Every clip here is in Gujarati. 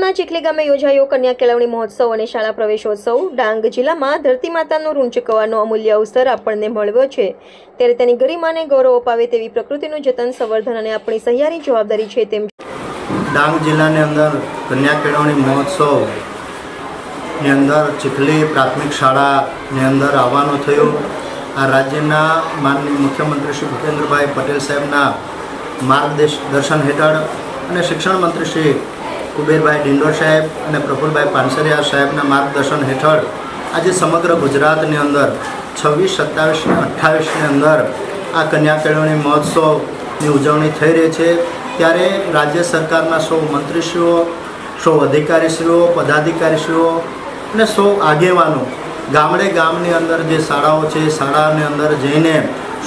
જિલ્લાના ચીખલી ગામે યોજાયો કન્યા કેળવણી મહોત્સવ અને શાળા પ્રવેશોત્સવ. ડાંગ જિલ્લામાં ધરતી માતાનું ઋણ ચૂકવવાનો અમૂલ્ય અવસર આપણને મળ્યો છે. ત્યારે તેની ગરિમાને ગૌરવ અપાવે તેવી પ્રકૃતિનું જતન, સંવર્ધન અને આપણી સહિયારી જવાબદારી છે તેમ ડાંગ જિલ્લાની અંદર કન્યા કેળવણી મહોત્સવની અંદર ચીખલી પ્રાથમિક શાળાની અંદર આવવાનું થયું. આ રાજ્યના માનનીય મુખ્યમંત્રી શ્રી ભૂપેન્દ્રભાઈ પટેલ સાહેબના માર્ગદર્શન હેઠળ અને શિક્ષણ મંત્રી શ્રી કુબેરભાઈ ડિંડોર સાહેબ અને પ્રફુલભાઈ પાનસરિયા સાહેબના માર્ગદર્શન હેઠળ આજે સમગ્ર ગુજરાતની અંદર છવ્વીસ, સત્તાવીસ અને અઠ્ઠાવીસની અંદર આ કન્યા કેળવણી મહોત્સવની ઉજવણી થઈ રહી છે. ત્યારે રાજ્ય સરકારના સૌ મંત્રીશ્રીઓ, સૌ અધિકારીશ્રીઓ, પદાધિકારીશ્રીઓ અને સૌ આગેવાનો ગામડે ગામની અંદર જે શાળાઓ છે, શાળાની અંદર જઈને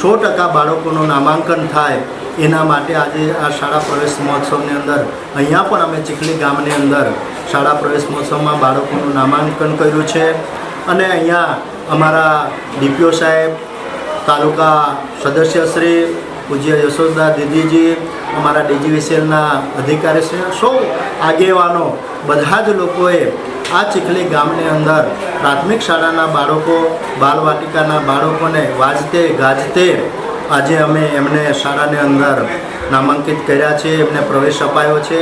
સો ટકા બાળકોનું નામાંકન થાય એના માટે આજે આ શાળા પ્રવેશ મહોત્સવની અંદર, અહીંયા પણ અમે ચીખલી ગામની અંદર શાળા પ્રવેશ મહોત્સવમાં બાળકોનું નામાંકન કર્યું છે. અને અહીંયા અમારા ડીપીઓ સાહેબ, તાલુકા સદસ્યશ્રી પૂજ્ય યશોદા દીદીજી, અમારા ડીજીવીસીએલના અધિકારીશ્રીઓ સૌ આગેવાનો, બધા જ લોકોએ આ ચીખલી ગામની અંદર પ્રાથમિક શાળાના બાળકો, બાલવાટિકાના બાળકોને વાજતે ગાજતે આજે અમે એમને શાળાની અંદર નામાંકિત કર્યા છે, એમને પ્રવેશ અપાયો છે.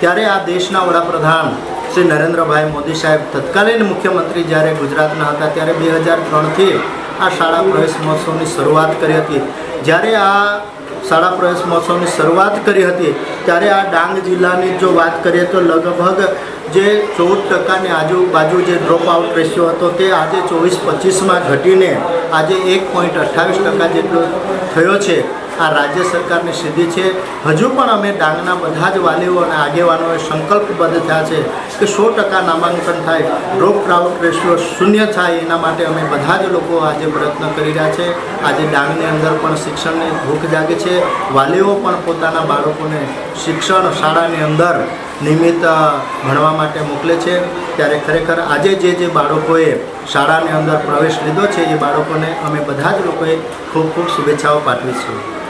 ત્યારે આ દેશના વડાપ્રધાન શ્રી નરેન્દ્રભાઈ મોદી સાહેબ તત્કાલીન મુખ્યમંત્રી જ્યારે ગુજરાતના હતા ત્યારે બે હજાર ત્રણથી આ શાળા પ્રવેશ મહોત્સવની શરૂઆત કરી હતી. જ્યારે આ શાળા પ્રવેશ મહોત્સવની શરૂઆત કરી હતી, ત્યારે આ ડાંગ જિલ્લાની જો વાત કરીએ તો લગભગ જે ચૌદ ટકાની આજુબાજુ જે ડ્રોપ આઉટ રેશિયો હતો તે આજે ચોવીસ પચીસમાં ઘટીને આજે એક પોઈન્ટ અઠ્ઠાવીસ ટકા જેટલો થયો છે. આ રાજ્ય સરકારની સિદ્ધિ છે. હજુ પણ અમે ડાંગના બધા જ વાલીઓ અને આગેવાનોએ સંકલ્પબદ્ધ થયા છે કે સો ટકા નામાંકન થાય ડ્રોપ આઉટ રેશિયો શૂન્ય થાય એના માટે અમે બધા જ લોકો આજે પ્રયત્ન કરી રહ્યા છે. આજે ડાંગની અંદર પણ શિક્ષણની ભૂખ જાગે છે. વાલીઓ પણ પોતાના બાળકોને શિક્ષણ શાળાની અંદર નિયમિત ભણવા માટે મોકલે છે. ત્યારે ખરેખર આજે જે જે બાળકોએ શાળાની અંદર પ્રવેશ લીધો છે, એ બાળકોને અમે બધા જ લોકોએ ખૂબ ખૂબ શુભેચ્છાઓ પાઠવી છીએ.